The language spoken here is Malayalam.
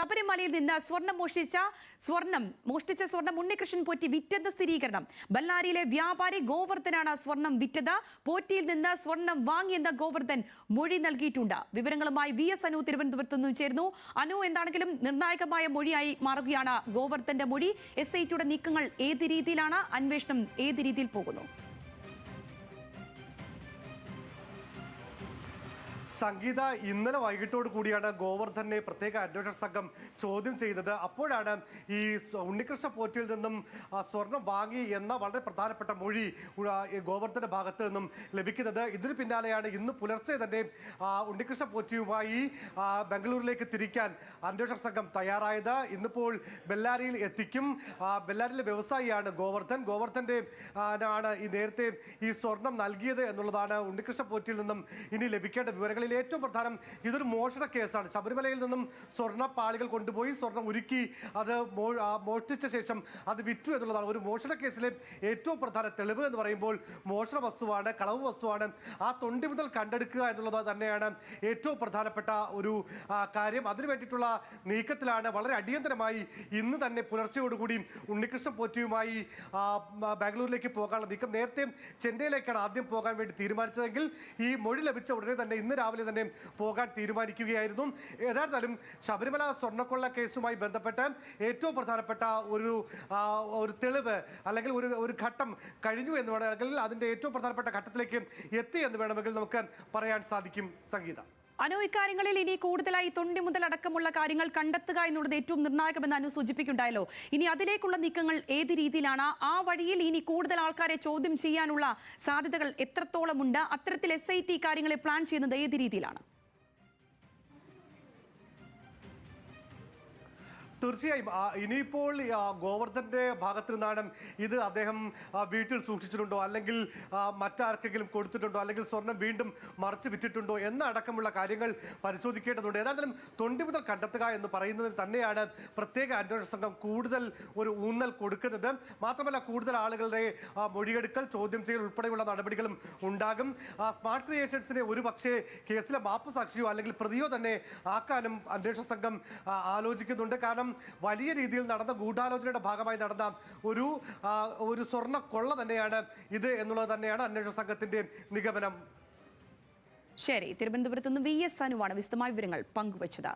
ശബരിമലയിൽ നിന്ന് സ്വർണം മോഷ്ടിച്ച സ്വർണം മോഷ്ടിച്ച സ്വർണം ഉണ്ണികൃഷ്ണൻ പോറ്റി വിറ്റെന്ന് സ്ഥിരീകരണം. ബല്ലാരിയിലെ വ്യാപാരി ഗോവർദ്ധനാണ് സ്വർണം വിറ്റത്. പോറ്റിയിൽ നിന്ന് സ്വർണം വാങ്ങിയെന്ന് ഗോവർദ്ധൻ മൊഴി നൽകിയിട്ടുണ്ട്. വിവരങ്ങളുമായി വി എസ് അനു തിരുവനന്തപുരത്ത് നിന്നും ചേർന്നു അനു എന്താണെങ്കിലും നിർണായകമായ മൊഴിയായി മാറുകയാണ് ഗോവർദ്ധന്റെ മൊഴി. എസ് ഐ ടിയുടെ നീക്കങ്ങൾ ഏത് രീതിയിലാണ്? അന്വേഷണം ഏത് രീതിയിൽ പോകുന്നു? സംഗീത ഇന്നലെ വൈകിട്ടോട് കൂടിയാണ് ഗോവർദ്ധനെ പ്രത്യേക അന്വേഷണ സംഘം ചോദ്യം ചെയ്തത്. അപ്പോഴാണ് ഈ ഉണ്ണികൃഷ്ണ പോറ്റിൽ നിന്നും സ്വർണം വാങ്ങി എന്ന വളരെ പ്രധാനപ്പെട്ട മൊഴി ഗോവർദ്ധന്റെ ഭാഗത്ത് നിന്നും ലഭിക്കുന്നത്. ഇതിന് പിന്നാലെയാണ് ഇന്ന് പുലർച്ചെ തന്നെ ഉണ്ണികൃഷ്ണ പോറ്റിയുമായി ബംഗളൂരിലേക്ക് തിരിക്കാൻ അന്വേഷണ സംഘം തയ്യാറായത്. ഇന്നിപ്പോൾ ബെല്ലാരിയിൽ എത്തിക്കും. ബെല്ലാരിയിലെ വ്യവസായിയാണ് ഗോവർദ്ധൻ. ഗോവർദ്ധന്റെ ആണ് ഈ നേരത്തെ ഈ സ്വർണം നൽകിയത് എന്നുള്ളതാണ് ഉണ്ണികൃഷ്ണ പോറ്റിയിൽ നിന്നും ഇനി ലഭിക്കേണ്ട വിവരങ്ങളിൽ ഏറ്റവും പ്രധാനം ഇതൊരു മോഷണ കേസാണ്. ശബരിമലയിൽ നിന്നും സ്വർണ പാളികൾ കൊണ്ടുപോയി സ്വർണം ഉരുക്കി അത് മോഷ്ടിച്ച ശേഷം അത് വിറ്റു എന്നുള്ളതാണ്. ഒരു മോഷണ കേസിലെ ഏറ്റവും പ്രധാന തെളിവ് എന്ന് പറയുമ്പോൾ മോഷണ വസ്തുവാണ് കളവ് വസ്തുവാണ്. ആ തൊണ്ടി മുതൽ കണ്ടെടുക്കുക എന്നുള്ളത് തന്നെയാണ് ഏറ്റവും പ്രധാനപ്പെട്ട ഒരു കാര്യം. അതിനു വേണ്ടിയിട്ടുള്ള നീക്കത്തിലാണ് വളരെ അടിയന്തരമായി ഇന്ന് തന്നെ പുലർച്ചയോടുകൂടി ഉണ്ണികൃഷ്ണൻ പോറ്റിയുമായി ബാംഗ്ലൂരിലേക്ക് പോകാനുള്ള നീക്കം. നേരത്തെ ചെന്നൈയിലേക്കാണ് ആദ്യം പോകാൻ വേണ്ടി തീരുമാനിച്ചതെങ്കിൽ ഈ മൊഴി ലഭിച്ച ഉടനെ തന്നെ ഇന്ന് രാവിലെ തന്നെ പോകാൻ തീരുമാനിക്കുകയായിരുന്നു. ഏതായിരുന്നാലും ശബരിമല സ്വർണക്കൊള്ള കേസുമായി ബന്ധപ്പെട്ട് ഏറ്റവും പ്രധാനപ്പെട്ട ഒരു ഒരു തെളിവ് അല്ലെങ്കിൽ ഒരു ഒരു ഘട്ടം കഴിഞ്ഞു എന്ന് വേണമെങ്കിൽ അതിന്റെ ഏറ്റവും പ്രധാനപ്പെട്ട ഘട്ടത്തിലേക്ക് എത്തി എന്ന് വേണമെങ്കിൽ നമുക്ക് പറയാൻ സാധിക്കും സംഗീത. അനു ഇക്കാര്യങ്ങളിൽ ഇനി കൂടുതലായി തൊണ്ടി മുതൽ അടക്കമുള്ള കാര്യങ്ങൾ കണ്ടെത്തുക എന്നുള്ളത് ഏറ്റവും നിർണായകമെന്ന് അനു സൂചിപ്പിക്കുണ്ടായല്ലോ ഇനി അതിലേക്കുള്ള നീക്കങ്ങൾ ഏത് രീതിയിലാണ്? ആ വഴിയിൽ ഇനി കൂടുതൽ ആൾക്കാരെ ചോദ്യം ചെയ്യാനുള്ള സാധ്യതകൾ എത്രത്തോളമുണ്ട്? അത്തരത്തിൽ എസ് ഐ ടി കാര്യങ്ങളെ പ്ലാൻ ചെയ്യുന്നത് ഏത് രീതിയിലാണ്? തീർച്ചയായും. ഇനിയിപ്പോൾ ഗോവർദ്ധന്റെ ഭാഗത്ത് നിന്നാണ് ഇത് അദ്ദേഹം വീട്ടിൽ സൂക്ഷിച്ചിട്ടുണ്ടോ? അല്ലെങ്കിൽ മറ്റാർക്കെങ്കിലും കൊടുത്തിട്ടുണ്ടോ? അല്ലെങ്കിൽ സ്വർണം വീണ്ടും മറച്ചു വിറ്റിട്ടുണ്ടോ? എന്നടക്കമുള്ള കാര്യങ്ങൾ പരിശോധിക്കേണ്ടതുണ്ട്. ഏതായാലും തൊണ്ടി മുതൽ കണ്ടെത്തുക എന്ന് പറയുന്നതിൽ തന്നെയാണ് പ്രത്യേക അന്വേഷണ സംഘം കൂടുതൽ ഒരു ഊന്നൽ കൊടുക്കുന്നത്. മാത്രമല്ല കൂടുതൽ ആളുകളുടെ മൊഴിയെടുക്കൽ ചോദ്യം ചെയ്യൽ ഉൾപ്പെടെയുള്ള നടപടികളും ഉണ്ടാകും. സ്മാർട്ട് ക്രിയേഷൻസിനെ ഒരു പക്ഷേ കേസിലെ മാപ്പ് സാക്ഷിയോ അല്ലെങ്കിൽ പ്രതിയോ തന്നെ ആക്കാനും അന്വേഷണ സംഘം ആലോചിക്കുന്നുണ്ട്. കാരണം വലിയ രീതിയിൽ നടന്ന ഗൂഢാലോചനയുടെ ഭാഗമായി നടന്ന ഒരു ഒരു സ്വർണ കൊള്ള തന്നെയാണ് ഇത് എന്നുള്ളത് തന്നെയാണ് അന്വേഷണ സംഘത്തിന്റെ നിഗമനം. ശരി തിരുവനന്തപുരത്ത് നിന്ന് വി എസ് അനുവാണ് വിശദമായ വിവരങ്ങൾ പങ്കുവച്ചത്.